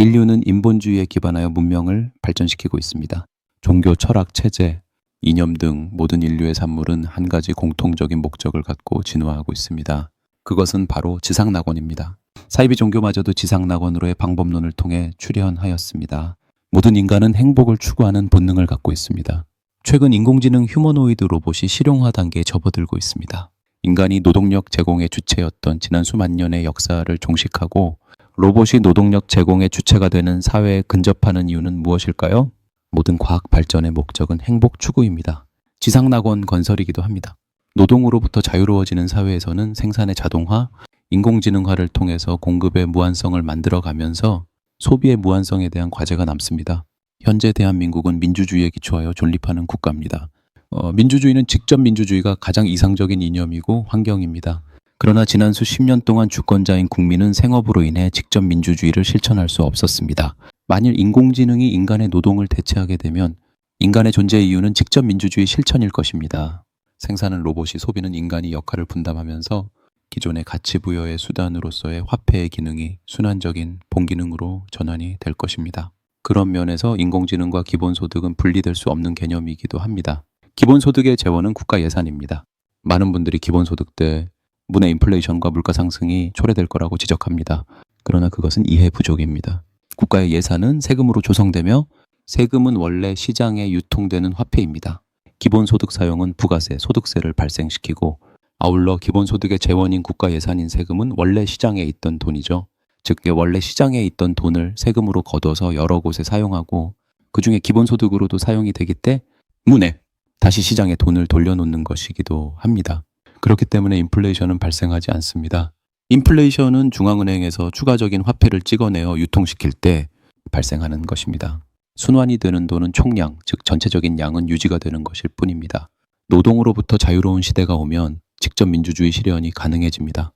인류는 인본주의에 기반하여 문명을 발전시키고 있습니다. 종교, 철학, 체제, 이념 등 모든 인류의 산물은 한 가지 공통적인 목적을 갖고 진화하고 있습니다. 그것은 바로 지상낙원입니다. 사이비 종교마저도 지상낙원으로의 방법론을 통해 출현하였습니다. 모든 인간은 행복을 추구하는 본능을 갖고 있습니다. 최근 인공지능 휴머노이드 로봇이 실용화 단계에 접어들고 있습니다. 인간이 노동력 제공의 주체였던 지난 수만 년의 역사를 종식하고 로봇이 노동력 제공의 주체가 되는 사회에 근접하는 이유는 무엇일까요? 모든 과학 발전의 목적은 행복 추구입니다. 지상낙원 건설이기도 합니다. 노동으로부터 자유로워지는 사회에서는 생산의 자동화, 인공지능화를 통해서 공급의 무한성을 만들어가면서 소비의 무한성에 대한 과제가 남습니다. 현재 대한민국은 민주주의에 기초하여 존립하는 국가입니다. 어, 민주주의는 직접 민주주의가 가장 이상적인 이념이고 환경입니다. 그러나 지난 수십 년 동안 주권자인 국민은 생업으로 인해 직접 민주주의를 실천할 수 없었습니다. 만일 인공지능이 인간의 노동을 대체하게 되면 인간의 존재 이유는 직접 민주주의 실천일 것입니다. 생산은 로봇이 소비는 인간이 역할을 분담하면서 기존의 가치 부여의 수단으로서의 화폐의 기능이 순환적인 본기능으로 전환이 될 것입니다. 그런 면에서 인공지능과 기본소득은 분리될 수 없는 개념이기도 합니다. 기본소득의 재원은 국가 예산입니다. 많은 분들이 기본소득 때 문의 인플레이션과 물가 상승이 초래될 거라고 지적합니다. 그러나 그것은 이해 부족입니다. 국가의 예산은 세금으로 조성되며 세금은 원래 시장에 유통되는 화폐입니다. 기본소득 사용은 부가세, 소득세를 발생시키고 아울러 기본소득의 재원인 국가 예산인 세금은 원래 시장에 있던 돈이죠. 즉 원래 시장에 있던 돈을 세금으로 거둬서 여러 곳에 사용하고 그 중에 기본소득으로도 사용이 되기 때문에 다시 시장에 돈을 돌려놓는 것이기도 합니다. 그렇기 때문에 인플레이션은 발생하지 않습니다. 인플레이션은 중앙은행에서 추가적인 화폐를 찍어내어 유통시킬 때 발생하는 것입니다. 순환이 되는 돈은 총량, 즉 전체적인 양은 유지가 되는 것일 뿐입니다. 노동으로부터 자유로운 시대가 오면 직접 민주주의 실현이 가능해집니다.